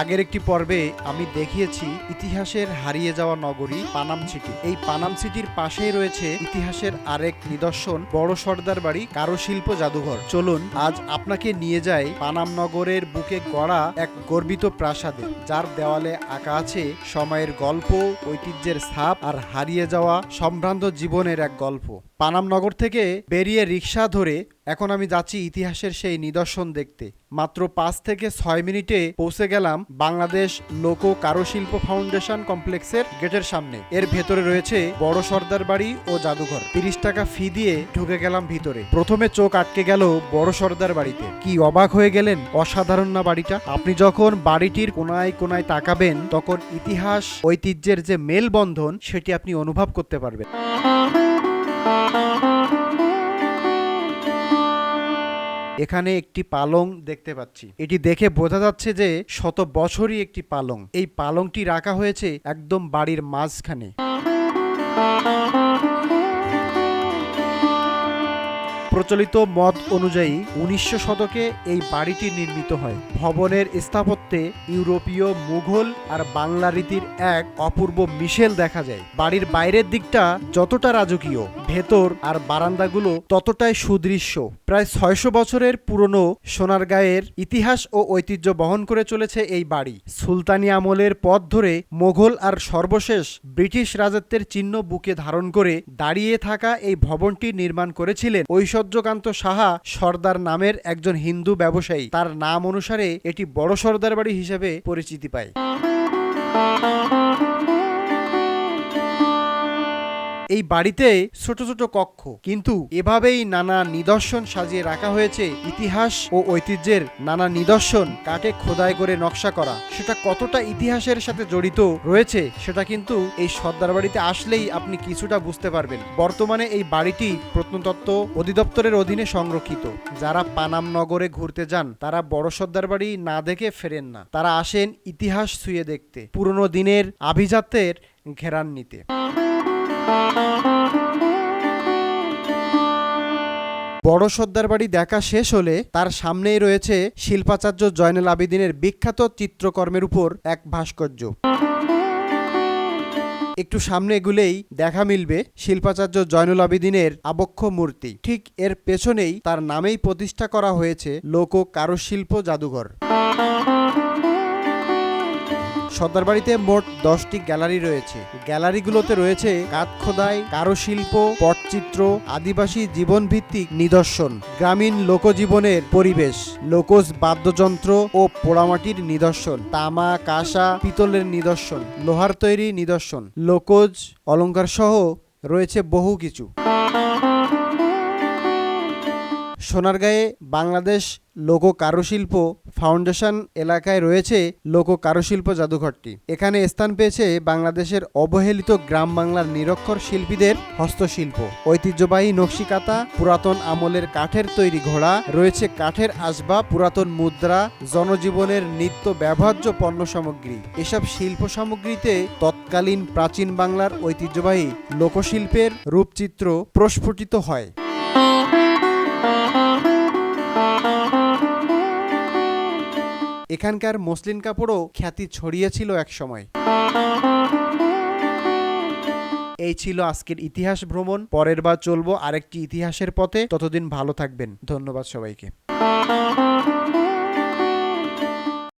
আগের একটি পর্বে আমি দেখিয়েছি ইতিহাসের হারিয়ে যাওয়া নগরী পানাম সিটি। এই পানাম সিটির পাশেই রয়েছে ইতিহাসের আরেক নিদর্শন, বড় সর্দার বাড়ি, কারুশিল্প জাদুঘর। চলুন, আজ আপনাকে নিয়ে যাই পানাম নগরের বুকে গড়া এক গর্বিত প্রাসাদে, যার দেওয়ালে আঁকা আছে সময়ের গল্প, ঐতিহ্যের ছাপ আর হারিয়ে যাওয়া সম্ভ্রান্ত জীবনের এক গল্প। পানাম নগর থেকে বেরিয়ে রিক্সা ধরে এখন আমি যাচ্ছি ইতিহাসের সেই নিদর্শন দেখতে। মাত্র পাঁচ থেকে ছয় মিনিটে পৌঁছে গেলাম বাংলাদেশ লোক কারুশিল্প ফাউন্ডেশন কমপ্লেক্সের গেটের সামনে। এর ভেতরে রয়েছে বড় সর্দার বাড়ি ও জাদুঘর। তিরিশ টাকা ফি দিয়ে ঢুকে গেলাম ভিতরে। প্রথমে চোখ আটকে গেল বড় সর্দার বাড়িতে। কি অবাক হয়ে গেলেন অসাধারণ না বাড়িটা? আপনি যখন বাড়িটির কোনায় কোনায় তাকাবেন, তখন ইতিহাস, ঐতিহ্যের যে মেলবন্ধন, সেটি আপনি অনুভব করতে পারবেন। এখানে একটি পালং দেখতে পাচ্ছি। এটি দেখে বোঝা যাচ্ছে যে শত বছরই একটি পালং। এই পালংটি রাখা হয়েছে একদম বাড়ির মাঝখানে। প্রচলিত মত অনুযায়ী উনিশশো শতকে এই বাড়িটি নির্মিত হয়। ভবনের স্থাপত্যে ইউরোপীয় মুঘল আর বাংলা রীতির এক অপূর্ব মিশেল দেখা যায়। বাড়ির বাইরের দিকটা যতটা রাজকীয়, ভেতর আর বারান্দাগুলো ততটাই সুদৃশ্য। প্রায় ছয়শো বছরের পুরনো সোনারগাঁয়ের ইতিহাস ও ঐতিহ্য বহন করে চলেছে এই বাড়ি। সুলতানি আমলের পথ ধরে মোঘল আর সর্বশেষ ব্রিটিশ রাজত্বের চিহ্ন বুকে ধারণ করে দাঁড়িয়ে থাকা এই ভবনটি নির্মাণ করেছিলেন ঐশ্বর্যকান্ত সাহা সর্দার নামের একজন হিন্দু ব্যবসায়ী। তার নাম অনুসারে এটি বড় সর্দার বাড়ি হিসেবে পরিচিতি পায়। এই বাড়িতে ছোট ছোট কক্ষ। কিন্তু এভাবেই নানা নিদর্শন সাজিয়ে রাখা হয়েছে ইতিহাস ও ঐতিহ্যের নানা নিদর্শন কাঠে খোদাই করে নকশা করা। সেটা কতটা ইতিহাসের সাথে জড়িত রয়েছে সেটা কিন্তু এই সর্দার বাড়িতে আসলেই আপনি কিছুটা বুঝতে পারবেন। বর্তমানে এই বাড়িটি প্রত্নতত্ত্ব অধিদপ্তরের অধীনে সংরক্ষিত। যারা পানাম নগরে ঘুরতে যান, তারা বড় সর্দার বাড়ি না দেখে ফেরেন না। তারা আসেন ইতিহাস ছুঁয়ে দেখতে, পুরনো দিনের আভিজাত্যের ঘেরান নিতে। বড় সর্দার বাড়ি দেখা শেষ হলে তার সামনেই রয়েছে শিল্পাচার্য জয়নাল আবেদিনের বিখ্যাত চিত্রকর্মের উপর এক ভাস্কর্য। একটু সামনে এগুলেই দেখা মিলবে শিল্পাচার্য জয়নুল আবেদিনের আবক্ষ মূর্তি। ঠিক এর পেছনেই তার নামেই প্রতিষ্ঠা করা হয়েছে লোক কারুশিল্প জাদুঘর। সর্দারবাড়িতে মোট দশটি গ্যালারি রয়েছে। গ্যালারিগুলোতে রয়েছে কাঠ খোদাই কারুশিল্প, পটচিত্র, আদিবাসী জীবনভিত্তিক নিদর্শন, গ্রামীণ লোকজীবনের পরিবেশ, লোকজ বাদ্যযন্ত্র ও পোড়ামাটির নিদর্শন, তামা, কাঁসা, পিতলের নিদর্শন, লোহার তৈরি নিদর্শন, লোকজ অলংকার সহ রয়েছে বহু কিছু। সোনারগাঁয়ে বাংলাদেশ লোক কারুশিল্প ফাউন্ডেশন এলাকায় রয়েছে লোক কারুশিল্প জাদুঘরটি। এখানে স্থান পেয়েছে বাংলাদেশের অবহেলিত গ্রাম বাংলার নিরক্ষর শিল্পীদের হস্তশিল্প। ঐতিহ্যবাহী নকশিকাতা, পুরাতন আমলের কাঠের তৈরি ঘোড়া, রয়েছে কাঠের আসবাব, পুরাতন মুদ্রা, জনজীবনের নিত্য ব্যবহার্য পণ্য সামগ্রী। এসব শিল্প সামগ্রীতে তৎকালীন প্রাচীন বাংলার ঐতিহ্যবাহী লোকশিল্পের রূপচিত্র প্রস্ফুটিত হয়। এখানকার মসলিন কাপড়ও খ্যাতি ছড়িয়েছিল এক সময়। এই ছিল আজকের ইতিহাস ভ্রমণ। পরের বার চলবো আরেকটি ইতিহাসের পথে। ততদিন ভালো থাকবেন। ধন্যবাদ সবাইকে।